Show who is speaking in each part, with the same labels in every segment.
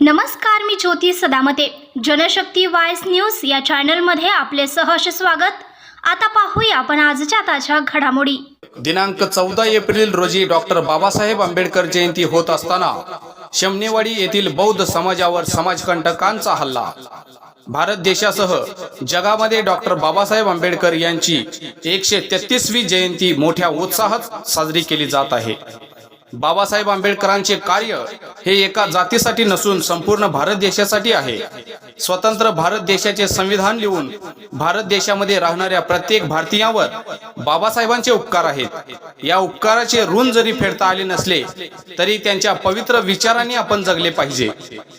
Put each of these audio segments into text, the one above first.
Speaker 1: नमस्कार मी ज्योती सदामते. जनशक्ती वायस न्यूज या चॅनलमध्ये आपले सहर्ष स्वागत. आता पाहूया आपण आजच्या ताज्या घडामोडी.
Speaker 2: दिनांक चौदा एप्रिल रोजी डॉक्टर बाबासाहेब आंबेडकर जयंती होत असताना शमनेवाडी येथील बौद्ध समाजावर समाजकंटकांचा हल्ला. भारत देशासह जगामध्ये डॉक्टर बाबासाहेब आंबेडकर यांची एकशे तेहतीसवी जयंती मोठ्या उत्साहात साजरी केली जात आहे. बाबासाहेब आंबेडकरांचे कार्य हे एका जातीसाठी नसून संपूर्ण भारत देशासाठी आहे. स्वतंत्र भारत देशाचे संविधान लिहून भारत देशामध्ये राहणाऱ्या प्रत्येक भारतीयावर बाबासाहेबांचे उपकार आहेत. या उपकाराचे ऋण जरी फेडता आले नसले तरी त्यांच्या पवित्र विचारांनी आपण जगले पाहिजे.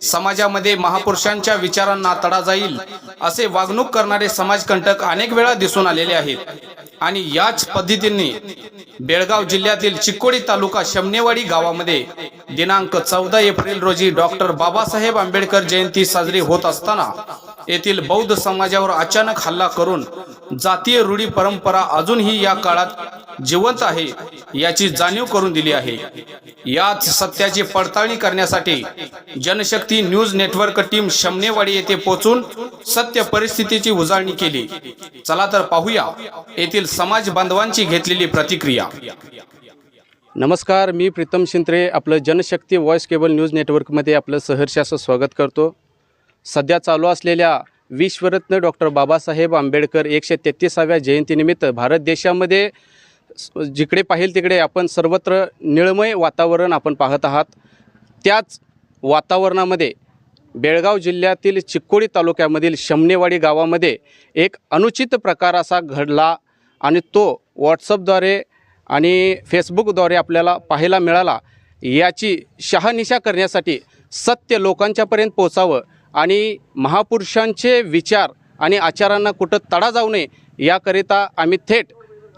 Speaker 2: समाजामध्ये महापुरुषांच्या विचारांना तडा जाईल असे वागणूक करणारे समाजकंटक अनेक वेळा दिसून आलेले आहेत. आणि याच पद्धतीने बेळगाव जिल्ह्यातील चिकोडी तालुका शमनेवाडी गावामध्ये दिनांक चौदा एप्रिल रोजी डॉक्टर बाबासाहेब आंबेडकर जयंती साजरी होत असताना येथील बौद्ध समाजावर अचानक हल्ला करून जातीय रूढी परंपरा अजूनही या काळात जिवंत आहे याची जाणीव करून दिली आहे. याच सत्याची पडताळणी करण्यासाठी Janshakti news network team Shamnewadi येथे पोहोचून सत्य परिस्थितीची उजाळणी केली. चला तर पाहूया येथील समाज बांधवांची घेतलेली प्रतिक्रिया. नमस्कार मी प्रीतम शिंत्रे आपलं जनशक्ती व्हॉइस केबल न्यूज नेटवर्कमध्ये आपलं सहर्षाचं असं स्वागत करतो. सध्या चालू असलेल्या विश्वरत्न डॉक्टर बाबासाहेब आंबेडकर एकशे तेहतीसाव्या जयंतीनिमित्त भारत देशामध्ये जिकडे पाहिल तिकडे आपण सर्वत्र निळमय वातावरण आपण पाहत आहात. त्याच वातावरणामध्ये बेळगाव जिल्ह्यातील चिक्कोडी तालुक्यामधील शमनेवाडी गावामध्ये एक अनुचित प्रकार असा घडला आणि तो व्हॉट्सअपद्वारे आणि फेसबुकद्वारे आपल्याला पाहायला मिळाला. याची शहानिशा करण्यासाठी सत्य लोकांच्यापर्यंत पोचावं आणि महापुरुषांचे विचार आणि आचारांना कुठं तडा जाऊ नये याकरिता आम्ही थेट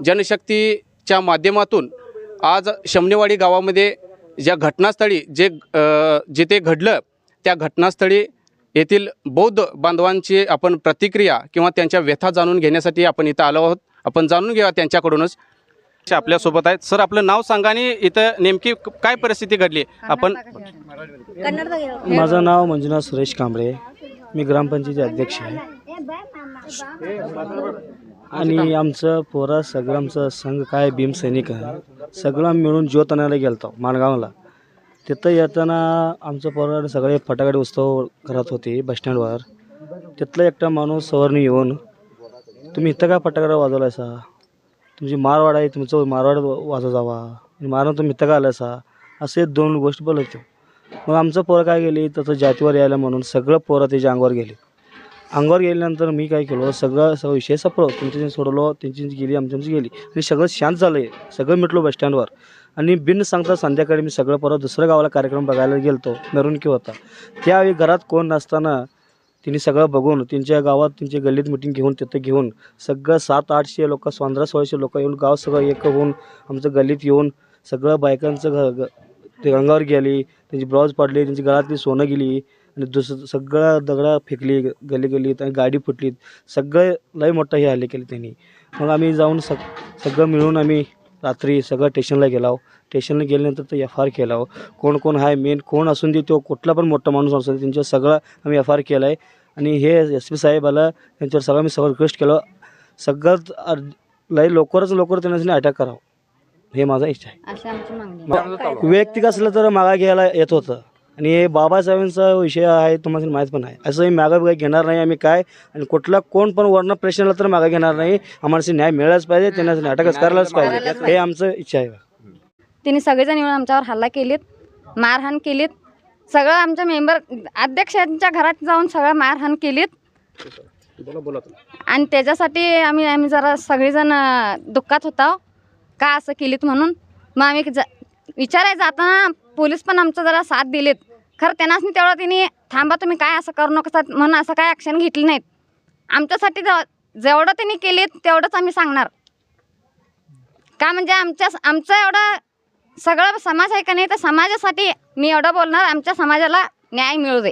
Speaker 2: जनशक्ती जनशक्तीच्या माध्यमातून आज शमनेवाडी गावामध्ये ज्या घटनास्थळी जे जिथे घडलं त्या घटनास्थळी येथील बौद्ध बांधवांची आपण प्रतिक्रिया किंवा त्यांच्या व्यथा जाणून घेण्यासाठी आपण इथं आलो आहोत. आपण जाणून घेऊया त्यांच्याकडूनच. आपल्यासोबत आहेत. सर आपलं नाव सांगा आणि इथं नेमकी काय परिस्थिती घडली? आपण
Speaker 3: माझं नाव मंजुनाथ सुरेश कांबळे. मी ग्रामपंचायतीचे अध्यक्ष आहे. आणि आमचं पोरा सगळं आमचं संघ काय भीमसैनिक आहे. सगळं आम्ही मिळून ज्योतनाला गेलतो माणगावला. तिथं येताना आमचं पोरा सगळे फटाकडे उत्सव करत होते बसस्टँडवर तिथला एकटा माणूस सवारणी येऊन तुम्ही इथं काय फटाकडा वाजवलायसा तुमची मारवाड आहे तुमचं मारवाड वाजव जावा मारून तुम्ही इथं का आलायसा असे दोन गोष्टी बोलत होते. मग आमचं पोरं काय गेली तसं जातीवर यायला म्हणून सगळं पोरं त्याच्या अंगावर गेली. अंगावर गेल्यानंतर मी काय केलं सगळं सगळं विषय सपलो त्यांची सोडवलो त्यांची गेली आमची गेली. आणि सगळं शांत झालं आहे सगळं मिटलो बसस्टँडवर आणि बिन सांगता संध्याकाळी मी सगळं परत दुसऱ्या गावाला कार्यक्रम बघायला गेलतो नरुणकी होता. त्यावेळी घरात कोण नसताना तिने सगळं बघून त्यांच्या गावात त्यांच्या गल्लीत मिटिंग घेऊन तिथं घेऊन सगळं सात आठशे लोक पंधरा सोळाशे लोक येऊन गाव सगळं एक होऊन आमचं गल्लीत येऊन सगळं बायकांचं घ ग ते अंगावर गेली त्यांची ब्लाऊज पडली त्यांची गळातली सोनं गेली आणि दुसरं सगळं दगडं फेकली गली गलीत आणि गाडी फुटली. सगळं लय मोठं हे हल्ले केले त्यांनी. मग आम्ही जाऊन सग सगळं मिळून आम्ही रात्री सगळं स्टेशनला गेलो. स्टेशनला गेल्यानंतर तर एफ आर केला. कोण कोण आहे मेन कोण असून दे तो कुठला पण मोठा माणूस असू दे त्यांच्यावर सगळं आम्ही एफ आर केला आहे आणि हे एस पी साहेब आला त्यांच्यावर सगळं मी सगळं रिक्वेस्ट केलं. सगळ्यात लय लवकरच लवकर त्यांना अटॅक करावं. हे माझा इच्छा आहे. वैयक्तिक असलं तर मागा घ्यायला येत होतं. आणि हे बाबासाहेबांचा विषय आहे तुम्हाला माहीत पण आहे. असं हे मागं काही घेणार नाही आम्ही काय. आणि कुठला कोण पण वर्ण प्रेशरला तर मागं घेणार नाही. आम्हाला न्याय मिळालाच पाहिजे त्यांना नाटकच करायलाच पाहिजे. हे आमचं इच्छा आहे
Speaker 4: तिने सगळेजण येऊन आमच्यावर हल्ला केलीत मारहाण केलीत. सगळं आमच्या मेंबर अध्यक्षांच्या घरात जाऊन सगळं मारहाण केलीत.
Speaker 2: बोला बोला
Speaker 4: आणि त्याच्यासाठी आम्ही आम्ही जरा सगळेजण दुःखात होतो का असं केलीत म्हणून? मग आम्ही जा विचारायला जाताना पोलीस पण आमचं जरा साथ दिलेत. खरं त्यांनाच नाही तेवढं तिने थांबा तुम्ही काय असं करू नका म्हणून असं काय ॲक्शन घेतली नाहीत. आमच्यासाठी जेव- जेवढं त्यांनी केलीत तेवढंच आम्ही सांगणार. का म्हणजे आमच्या आमचं एवढं सगळं समाज आहे का नाही तर समाजासाठी मी एवढं बोलणार आमच्या समाजाला न्याय मिळू दे.